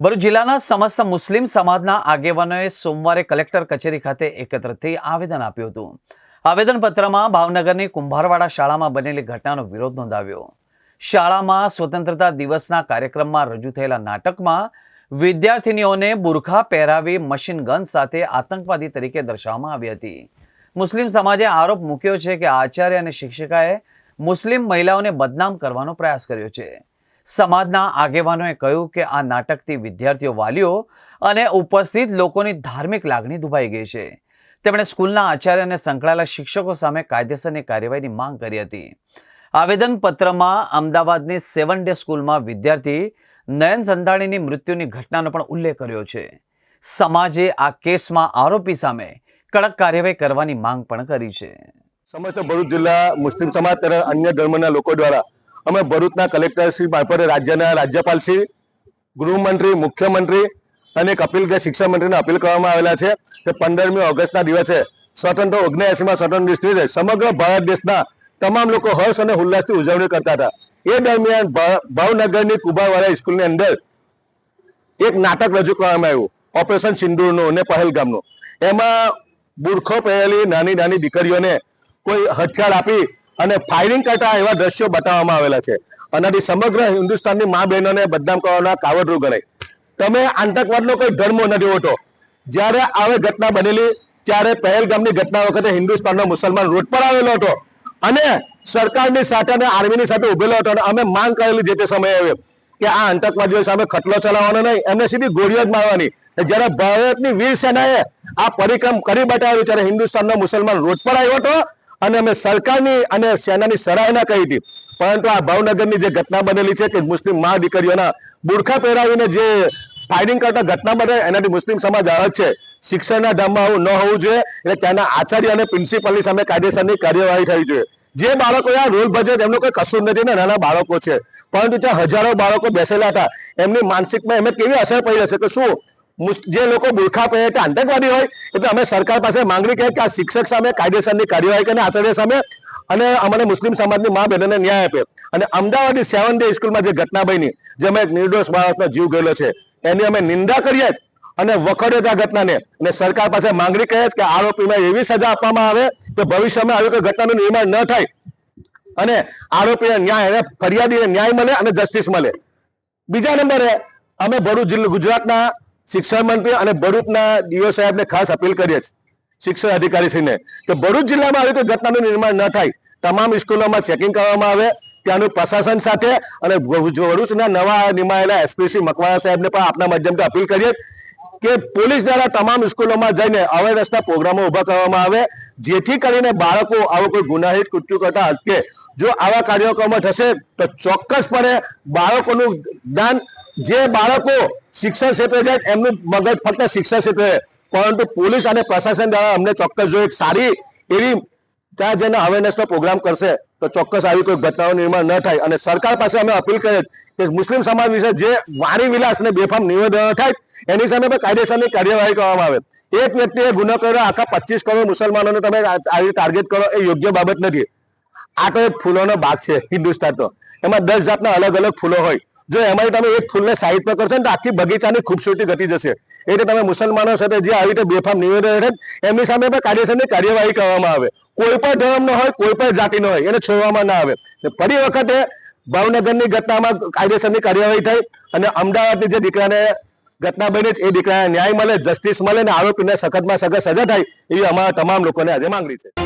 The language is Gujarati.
ભરૂચ જિલ્લાના સમસ્ત મુસ્લિમ સમાજના આગેવાનોએ સોમવારે કલેક્ટર કચેરી ખાતે એકત્ર થઈ આવેદન આપ્યું હતું. આવેદનપત્રમાં ભાવનગરની કુંભારવાડા શાળામાં બનેલી ઘટનાનો વિરોધ નોંધાવ્યો. શાળામાં સ્વતંત્રતા દિવસના કાર્યક્રમમાં રજૂ થયેલા નાટકમાં વિદ્યાર્થીનીઓને બુરખા પહેરાવી મશીન ગન સાથે આતંકવાદી તરીકે દર્શાવવામાં આવી હતી. મુસ્લિમ સમાજે આરોપ મૂક્યો છે કે આચાર્ય અને શિક્ષિકાએ મુસ્લિમ મહિલાઓને બદનામ કરવાનો પ્રયાસ કર્યો છે. સમાજના આગેવાનોએ કહ્યું કે આ નાટકથી વિદ્યાર્થીઓ વાલીઓ અને ઉપસ્થિત લોકોની ધાર્મિક લાગણી દુભાઈ ગઈ છે. તેમણે સ્કૂલના આચાર્ય અને સંકળાયેલા શિક્ષકો સામે કાયદેસરની કાર્યવાહીની માંગ કરી હતી. આવેદનપત્રમાં અમદાવાદની સેવન ડે સ્કૂલમાં વિદ્યાર્થી નયન સંધાણીની મૃત્યુની ઘટનાનો પણ ઉલ્લેખ કર્યો છે. સમાજે આ કેસમાં આરોપી સામે કડક કાર્યવાહી કરવાની માંગ પણ કરી છે. સમસ્ત ભરૂચ જિલ્લા મુસ્લિમ સમાજ તથા અન્ય ધર્મના લોકો દ્વારા અમે ભરૂચના કલેક્ટર શ્રી મારફતે રાજ્યના રાજ્યપાલ શ્રી, ગૃહમંત્રી, મુખ્યમંત્રી અને એક કે શિક્ષણ મંત્રીને અપીલ કરવામાં આવેલા છે કે પંદરમી ઓગસ્ટના દિવસે સ્વતંત્ર ઓગણએસીમાં સ્વતંત્ર દિવસે સમગ્ર ભારત દેશના તમામ લોકો હર્ષ અને ઉલ્લાસથી ઉજવણી કરતા હતા. એ દરમિયાન ભાવનગરની કુબાવાળા સ્કૂલની અંદર એક નાટક રજૂ કરવામાં આવ્યું, ઓપરેશન સિંદૂરનું અને પહેલગામનું. એમાં બુરખો પહેરેલી નાની નાની દીકરીઓને કોઈ હથિયાર આપી અને ફાયરિંગ કરતા એવા દ્રશ્યો બતાવવામાં આવેલા છે. આનાથી સમગ્ર હિન્દુસ્તાનની મા બહેનોને બદનામ કરવાના કાવડરૂ ગણાય. તમે આતંકવાદનો કોઈ ધર્મો નથી હોતો જ્યારે આવી ઘટના બનેલી, ત્યારે પહેલગામની ઘટના વખતે હિન્દુસ્તાનનો મુસલમાન રોડ પર આવેલો હતો. અને સરકારની સાથે અને આર્મીની સાથે ઉભેલો હતો અને અમે માંગ કરેલી જે તે સમયે કે આ આતંકવાદીઓ સામે ખટલો ચલાવવાનો નહીં એમને સીધી ગોળીઓ જ મારવાની. જ્યારે ભારતની વીર સેનાએ આ પરિક્રમ કરી બતાવ્યું, ત્યારે હિન્દુસ્તાનનો મુસલમાન રોડ પર આવ્યો હતો અને અમે સરકારની અને સેનાની સરાહના કરી હતી. પરંતુ આ ભાવનગરની જે ઘટના બનેલી છે કે મુસ્લિમ મા દીકરીઓના બુરખા પહેરાવીને જે ફાયરિંગ કરતા ઘટના બને, એનાથી મુસ્લિમ સમાજ અલગ છે. શિક્ષણના ધામમાં આવું ન હોવું જોઈએ એટલે ત્યાંના આચાર્ય અને પ્રિન્સિપલની સામે કાયદેસરની કાર્યવાહી થવી જોઈએ. જે બાળકો આ રોલ ભજે એમનો કોઈ કસૂર નથી ને નાના બાળકો છે. પરંતુ ત્યાં હજારો બાળકો બેસેલા હતા. એમની માનસિકમાં એમને કેવી અસર પડી હશે? કે શું જે લોકો બુરખા પહેરે તે આતંકવાદી હોય, એટલે અમે સરકાર પાસે માંગણી કરી કે આ શિક્ષક સામે કાયદેસરની કાર્યવાહી કરીને આચાર્ય સામે અને અમને મુસ્લિમ સમાજની મા બહેનોને ન્યાય આપે. અને અમદાવાદની સેવન ડે સ્કૂલમાં જે ઘટના બની, જેમાં એક નિર્દોષ બાળકનો જીવ ગયેલો છે, એની અમે નિંદા કરીએ જ અને વખોડે આ ઘટનાને. અને સરકાર પાસે માંગણી કરીએ કે આરોપીમાં એવી સજા આપવામાં આવે કે ભવિષ્યમાં આવી કોઈ ઘટનાનું નિર્માણ ન થાય. અને આરોપીને ન્યાય ફરિયાદીને ન્યાય મળે અને જસ્ટિસ મળે. બીજા નંબરે, અમે ભરૂચ જિલ્લા ગુજરાતના શિક્ષણ મંત્રી અને ભરૂચના ડીઓ સાહેબને ખાસ અપીલ કરીએ છીએ, શિક્ષણ અધિકારીશ્રીને, કે ભરૂચ જિલ્લામાં આવી કોઈ ઘટનાનું નિર્માણ ન થાય, તમામ સ્કૂલોમાં ચેકિંગ કરવામાં આવે, ત્યાંનું પ્રશાસન સાથે અને ભરૂચ- ભરૂચના નવા નિમાયેલા એસપીસી મકવાણા સાહેબને પણ આપના માધ્યમથી અપીલ કરીએ કે પોલીસ દ્વારા તમામ સ્કૂલોમાં જઈને અવેરનેસના પ્રોગ્રામો ઊભા કરવામાં આવે, જેથી કરીને બાળકો આવો કોઈ ગુનાહિત કૃત્યુ કરતા અટકે જો આવા કાર્યક્રમો થશે તો ચોક્કસપણે બાળકોનું જ્ઞાન, જે બાળકો શિક્ષણ ક્ષેત્રે જાય એમનું મગજ ફક્ત શિક્ષણ ક્ષેત્રે પરંતુ પોલીસ અને પ્રશાસન દ્વારા અમને ચોક્કસ જો એક સારી એવી ત્યાં જઈને અવેરનેસનો પ્રોગ્રામ કરશે, તો ચોક્કસ આવી કોઈ ઘટનાઓ નિર્માણ ન થાય. અને સરકાર પાસે અમે અપીલ કરીએ કે મુસ્લિમ સમાજ વિશે જે વાણી વિલાસ અને બેફામ નિવેદનો થાય, એની સામે પણ કાયદેસરની કાર્યવાહી કરવામાં આવે. એક વ્યક્તિએ ગુનો કર્યો, આખા પચીસ કરોડ મુસલમાનોને તમે આવી ટાર્ગેટ કરો, એ યોગ્ય બાબત નથી. આ તો એક ફૂલોનો ભાગ છે, હિન્દુસ્તાનનો. એમાં દસ જાતના અલગ અલગ ફૂલો હોય. જો એમાં તમે એક ફૂલને સાહિત્ય કરશો ને તો આખી બગીચાની ખૂબસૂરતી ઘટી જશે. એટલે તમે મુસલમાનો સાથે જે આવી રીતે બેફામ નિવેદન છે એમની સામે પણ કાયદેસરની કાર્યવાહી કરવામાં આવે. કોઈ પણ ધર્મનો હોય, કોઈ પણ જાતિનો હોય, એને છોડવામાં ના આવે. ફરી વખતે ભાવનગરની ઘટનામાં કાયદેસરની કાર્યવાહી થઈ અને અમદાવાદની જે દીકરાને ઘટના બની એ દીકરાને ન્યાય મળે જસ્ટિસ મળે અને આરોપીને સખતમાં સખત સજા થાય, એવી અમારા તમામ લોકોને આજે માંગણી છે.